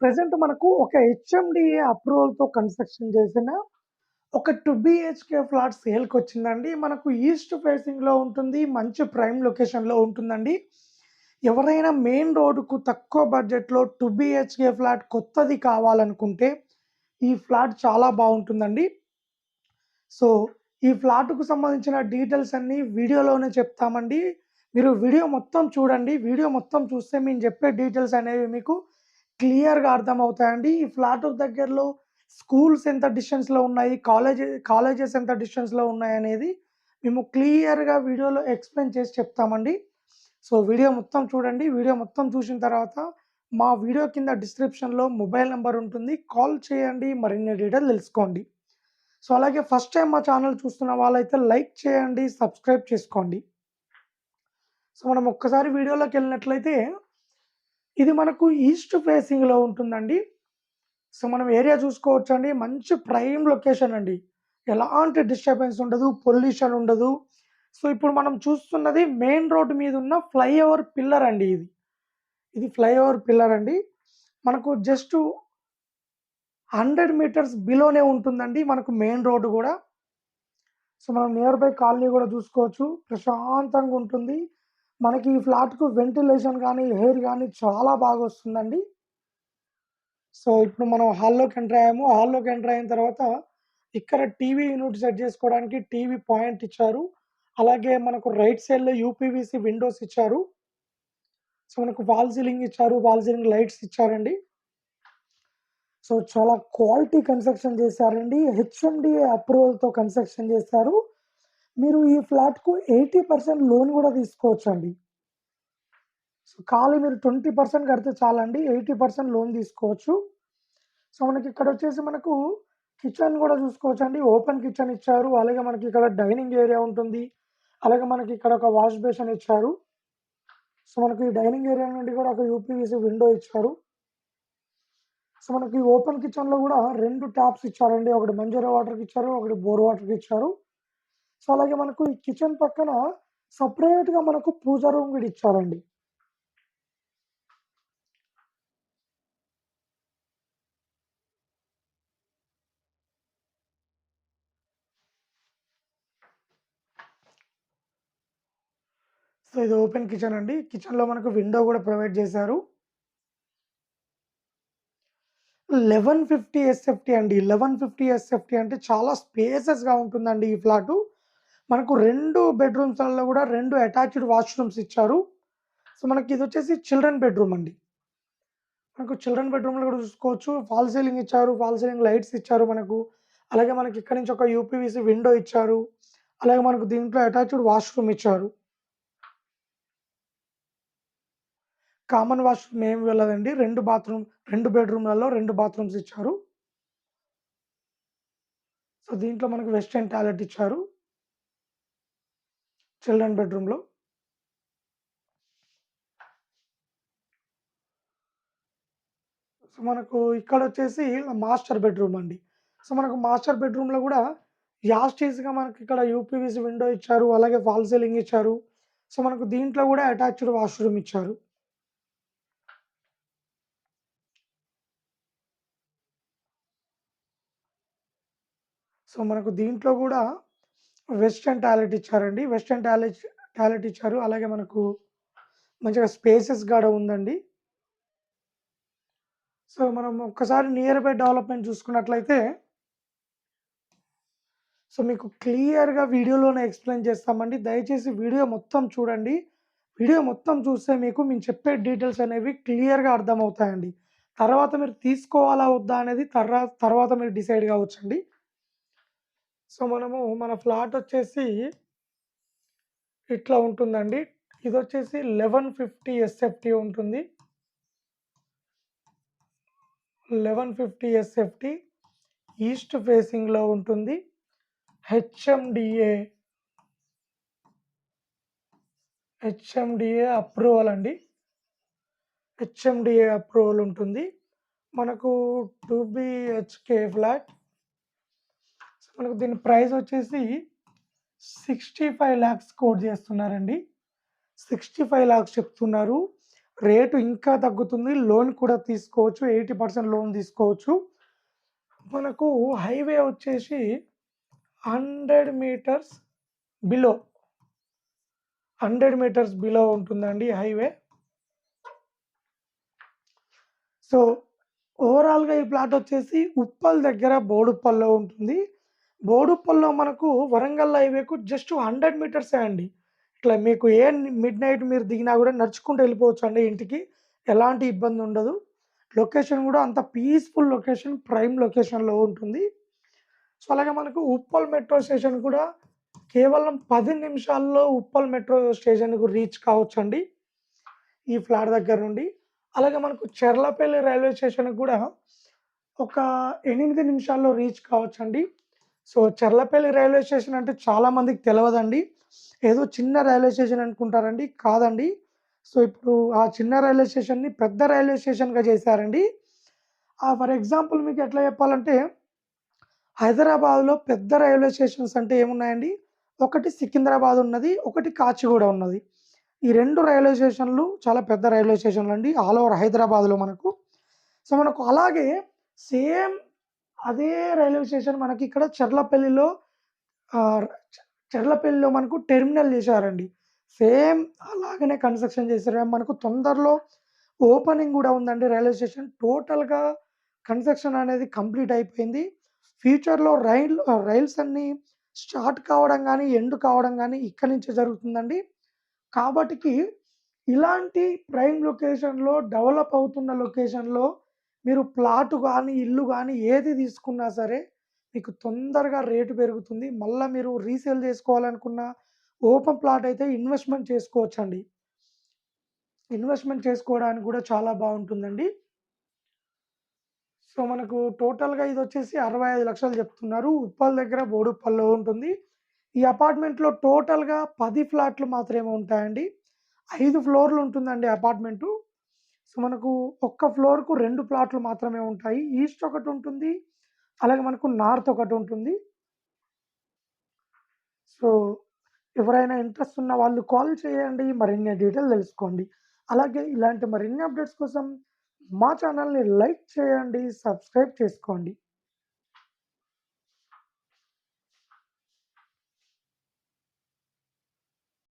Present మనకు ఒక HMDA అప్రూవల్‌తో కన్‌స్ట్రక్షన్ చేసిన ఒక టూ బీహెచ్‌కే ఫ్లాట్ సేల్కి వచ్చిందండి మనకు ఈస్ట్ ఫేసింగ్‌లో ఉంటుంది. మంచి ప్రైమ్ లొకేషన్‌లో ఉంటుందండి. ఎవరైనా మెయిన్ రోడ్‌కు తక్కువ బడ్జెట్‌లో టూ బిహెచ్కే ఫ్లాట్ కొత్తది కావాలనుకుంటే ఈ ఫ్లాట్ చాలా బాగుంటుందండి సో, ఈ ఫ్లాట్‌కు సంబంధించిన డీటెయిల్స్ అన్నీ వీడియోలోనే చెప్తామండి. మీరు వీడియో మొత్తం చూడండి. వీడియో మొత్తం చూస్తే మేము చెప్పే డీటెయిల్స్ అనేవి మీకు క్లియర్‌గా అర్థమవుతాయండి. ఈ ఫ్లాట్ దగ్గరలో స్కూల్స్ ఎంత డిస్టెన్స్‌లో ఉన్నాయి, కాలేజెస్ కాలేజెస్ ఎంత డిస్టెన్స్‌లో ఉన్నాయనేది మేము క్లియర్‌గా వీడియోలో ఎక్స్‌ప్లెయిన్ చేసి చెప్తామండి. సో, వీడియో మొత్తం చూడండి. వీడియో మొత్తం చూసిన తర్వాత మా వీడియో కింద డిస్క్రిప్షన్‌లో మొబైల్ నెంబర్ ఉంటుంది. కాల్ చేయండి. మరిన్ని డీటెయిల్ తెలుసుకోండి. సో, అలాగే ఫస్ట్ టైం మా ఛానల్ చూస్తున్న వాళ్ళైతే లైక్ చేయండి. సబ్స్క్రైబ్ చేసుకోండి. సో, మనం ఒక్కసారి వీడియోలోకి వెళ్ళినట్లయితే ఇది మనకు ఈస్ట్ ఫేసింగ్‌లో ఉంటుందండి. సో, మనం ఏరియా చూసుకోవచ్చు అండి మంచి ప్రైమ్ లొకేషన్ అండి. ఎలాంటి డిస్టర్బెన్స్ ఉండదు. పొల్యూషన్ ఉండదు. సో, ఇప్పుడు మనం చూస్తున్నది మెయిన్ రోడ్ మీద ఉన్న ఫ్లైఓవర్ పిల్లర్ అండి ఇది. ఇది ఫ్లైఓవర్ పిల్లర్ అండి. మనకు జస్ట్ 100 మీటర్స్ బిలోనే ఉంటుందండి మనకు మెయిన్ రోడ్ కూడా సో, మనం నియర్ బై కాలనీ కూడా చూసుకోవచ్చు. ప్రశాంతంగా ఉంటుంది. మనకి ఈ ఫ్లాట్‌కు వెంటిలేషన్ కానీ ఎయిర్ కానీ చాలా బాగా వస్తుందండి సో, ఇప్పుడు మనం హాల్లోకి ఎంటర్ అయ్యాము. హాల్లోకి ఎంటర్ అయిన తర్వాత ఇక్కడ టీవీ యూనిట్ సెట్ చేసుకోవడానికి టీవీ పాయింట్ ఇచ్చారు. అలాగే మనకు రైట్ సైడ్‌లో యూపీవీసీ విండోస్ ఇచ్చారు. సో, మనకు వాల్ సీలింగ్ ఇచ్చారు. వాల్ సీలింగ్ లైట్స్ ఇచ్చారండి. సో, చాలా క్వాలిటీ కన్‌స్ట్రక్షన్ చేశారండి. హెచ్ఎండిఏ అప్రూవల్‌తో కన్‌స్ట్రక్షన్ చేశారు. మీరు ఈ ఫ్లాట్‌కు 80% లోన్ కూడా తీసుకోవచ్చు అండి సో, ఖాళీ మీరు 20% కడితే చాలండి. 80% లోన్ తీసుకోవచ్చు. సో, మనకి ఇక్కడ వచ్చేసి మనకు కిచెన్ కూడా చూసుకోవచ్చు అండి ఓపెన్ కిచెన్ ఇచ్చారు. అలాగే మనకి ఇక్కడ డైనింగ్ ఏరియా ఉంటుంది. అలాగే మనకి ఇక్కడ ఒక వాష్ బేసిన్ ఇచ్చారు. సో, మనకి ఈ డైనింగ్ ఏరియా నుండి కూడా ఒక యూపీవీసీ విండో ఇచ్చారు. సో, మనకి ఓపెన్ కిచెన్‌లో కూడా రెండు ట్యాప్స్ ఇచ్చారండి. ఒకటి మంజీరా వాటర్‌కి ఇచ్చారు. ఒకటి బోర్ వాటర్‌కి ఇచ్చారు. సో, అలాగే మనకు ఈ కిచెన్ పక్కన సెపరేట్‌గా మనకు పూజ రూమ్ కూడా ఇచ్చారండి. సో, ఇది ఓపెన్ కిచెన్ అండి. కిచెన్‌లో మనకు విండో కూడా ప్రొవైడ్ చేశారు. 1150 ఎస్ఎఫ్టీ అండి. 1150 ఎస్ఎఫ్టీ అంటే చాలా స్పేసెస్‌గా ఉంటుందండి ఈ ఫ్లాటు. మనకు రెండు బెడ్‌రూమ్స్‌లలో కూడా రెండు అటాచ్డ్ వాష్‌రూమ్స్ ఇచ్చారు. సో, మనకి ఇది వచ్చేసి చిల్డ్రన్ బెడ్‌రూమ్ అండి. మనకు చిల్డ్రన్ బెడ్‌రూమ్‌లో కూడా చూసుకోవచ్చు. ఫాల్ సీలింగ్ ఇచ్చారు. ఫాల్ సీలింగ్ లైట్స్ ఇచ్చారు మనకు. అలాగే మనకి ఇక్కడ నుంచి ఒక యూపీవీసీ విండో ఇచ్చారు. అలాగే మనకు దీంట్లో అటాచ్డ్ వాష్‌రూమ్ ఇచ్చారు. కామన్ వాష్‌రూమ్ ఏమి వెళ్ళదండి. రెండు బాత్రూమ్ రెండు బెడ్‌రూమ్‌లలో రెండు బాత్రూమ్స్ ఇచ్చారు. సో, దీంట్లో మనకు వెస్టర్న్ టాయిలెట్ ఇచ్చారు. చిల్డ్రన్ బెడ్‌రూమ్‌లో. సో, మనకు ఇక్కడ వచ్చేసి మాస్టర్ బెడ్‌రూమ్ అండి. సో, మనకు మాస్టర్ బెడ్‌రూమ్‌లో కూడా యాస్టీస్గా మనకి ఇక్కడ యూపీవీసీ విండో ఇచ్చారు. అలాగే ఫాల్ సీలింగ్ ఇచ్చారు. సో, మనకు దీంట్లో కూడా అటాచ్డ్ వాష్‌రూమ్ ఇచ్చారు. సో, మనకు దీంట్లో కూడా వెస్టర్న్ టాయిలెట్ ఇచ్చారండి. వెస్టర్న్ టాయిలెట్ టాయిలెట్ ఇచ్చారు. అలాగే మనకు మంచిగా స్పేసెస్ కూడా ఉందండి. సో, మనం ఒక్కసారి నియర్ బై డెవలప్‌మెంట్ చూసుకున్నట్లయితే సో, మీకు క్లియర్‌గా వీడియోలోనే ఎక్స్‌ప్లెయిన్ చేస్తామండి. దయచేసి వీడియో మొత్తం చూడండి. వీడియో మొత్తం చూస్తే మీకు మేము చెప్పే డీటెయిల్స్ అనేవి క్లియర్‌గా అర్థమవుతాయండి. తర్వాత మీరు తీసుకోవాలా? వద్దా? అనేది తర్రా తర్వాత మీరు డిసైడ్ కావచ్చండి. సో, మనము మన ఫ్లాట్ వచ్చేసి ఇట్లా ఉంటుందండి. ఇదొచ్చేసి 1150 ఎస్ఎఫ్టీ ఉంటుంది. 1150 ఎస్ఎఫ్టీ ఈస్ట్ ఫేసింగ్‌లో ఉంటుంది. హెచ్ఎండిఏ హెచ్ఎండిఏ అప్రూవల్ అండి. హెచ్ఎండిఏ అప్రూవల్ ఉంటుంది. మనకు టూ బీహెచ్‌కే ఫ్లాట్. మనకు దీని ప్రైస్ వచ్చేసి 65,00,000 కోట్ చేస్తున్నారండి. 65,00,000 చెప్తున్నారు. రేటు ఇంకా తగ్గుతుంది. లోన్ కూడా తీసుకోవచ్చు. 80% లోన్ తీసుకోవచ్చు. మనకు హైవే వచ్చేసి 100 మీటర్స్ బిలో. 100 మీటర్స్ బిలో ఉంటుందండి హైవే. సో, ఓవరాల్‌గా ఈ ప్లాట్ వచ్చేసి ఉప్పల్ దగ్గర బోడుప్పల్లో ఉంటుంది. బోడుప్పల్లో మనకు వరంగల్ హైవేకు జస్ట్ 100 మీటర్సే అండి. ఇట్లా మీకు ఏ మిడ్ నైట్ మీరు దిగినా కూడా నడుచుకుంటూ వెళ్ళిపోవచ్చు అండి ఇంటికి. ఎలాంటి ఇబ్బంది ఉండదు. లొకేషన్ కూడా అంత పీస్‌ఫుల్ లొకేషన్, ప్రైమ్ లొకేషన్‌లో ఉంటుంది. సో, అలాగే మనకు ఉప్పల్ మెట్రో స్టేషన్ కూడా కేవలం పది నిమిషాల్లో ఉప్పల్ మెట్రో స్టేషన్‌కు రీచ్ కావచ్చండి. ఈ ఫ్లాట్ దగ్గర నుండి. అలాగే మనకు చెర్లపల్లి రైల్వే స్టేషన్‌కి కూడా ఒక ఎనిమిది నిమిషాల్లో రీచ్ కావచ్చండి. సో, చెర్లపల్లి రైల్వే స్టేషన్ అంటే చాలా మందికి తెలవదండి. ఏదో చిన్న రైల్వే స్టేషన్ అనుకుంటారండి. కాదండి. సో, ఇప్పుడు ఆ చిన్న రైల్వే స్టేషన్‌ని పెద్ద రైల్వే స్టేషన్‌గా చేశారండి. ఫర్ ఎగ్జాంపుల్ మీకు ఎట్లా చెప్పాలంటే హైదరాబాద్‌లో పెద్ద రైల్వే స్టేషన్స్ అంటే ఏమున్నాయండి? ఒకటి సికింద్రాబాద్ ఉన్నది. ఒకటి కాచిగూడ ఉన్నది. ఈ రెండు రైల్వే స్టేషన్‌లు చాలా పెద్ద రైల్వే స్టేషన్లు అండి ఆల్ ఓవర్ హైదరాబాద్‌లో మనకు. సో, మనకు అలాగే సేమ్ అదే రైల్వే స్టేషన్ మనకి ఇక్కడ చెర్లపల్లిలో చెర్లపల్లిలో మనకు టెర్మినల్ చేశారండి. సేమ్ అలాగనే కన్‌స్ట్రక్షన్ చేశారు. మనకు తొందరలో ఓపెనింగ్ కూడా ఉందండి రైల్వే స్టేషన్. టోటల్‌గా కన్‌స్ట్రక్షన్ అనేది కంప్లీట్ అయిపోయింది. ఫ్యూచర్‌లో రైల్ రైల్స్ అన్నీ స్టార్ట్ కావడం కానీ ఎండ్ కావడం కానీ ఇక్కడి నుంచే జరుగుతుందండి. కాబట్టికి ఇలాంటి ప్రైమ్ లొకేషన్‌లో డెవలప్ అవుతున్న లొకేషన్‌లో మీరు ప్లాట్ కానీ ఇల్లు కానీ ఏది తీసుకున్నా సరే మీకు తొందరగా రేటు పెరుగుతుంది. మళ్ళీ మీరు రీసేల్ చేసుకోవాలనుకున్న ఓపెన్ ప్లాట్ అయితే ఇన్వెస్ట్‌మెంట్ చేసుకోవచ్చండి. ఇన్వెస్ట్‌మెంట్ చేసుకోవడానికి కూడా చాలా బాగుంటుందండి సో, మనకు టోటల్‌గా ఇది వచ్చేసి అరవై ఐదు లక్షలు చెప్తున్నారు. ఉప్పల్ దగ్గర బోడుప్పల్లో ఉంటుంది. ఈ అపార్ట్మెంట్‌లో టోటల్‌గా పది ఫ్లాట్లు మాత్రమే ఉంటాయండి. ఐదు ఫ్లోర్‌లు ఉంటుందండి అపార్ట్మెంటు. సో, మనకు ఒక్క ఫ్లోర్‌కు రెండు ప్లాట్లు మాత్రమే ఉంటాయి. ఈస్ట్ ఒకటి ఉంటుంది అలాగే మనకు నార్త్ ఒకటి ఉంటుంది సో, ఎవరైనా ఇంట్రెస్ట్ ఉన్న వాళ్ళు కాల్ చేయండి. మరిన్ని డీటెయిల్ తెలుసుకోండి. అలాగే ఇలాంటి మరిన్ని అప్డేట్స్ కోసం మా ఛానెల్‌ని లైక్ చేయండి. సబ్స్క్రైబ్ చేసుకోండి.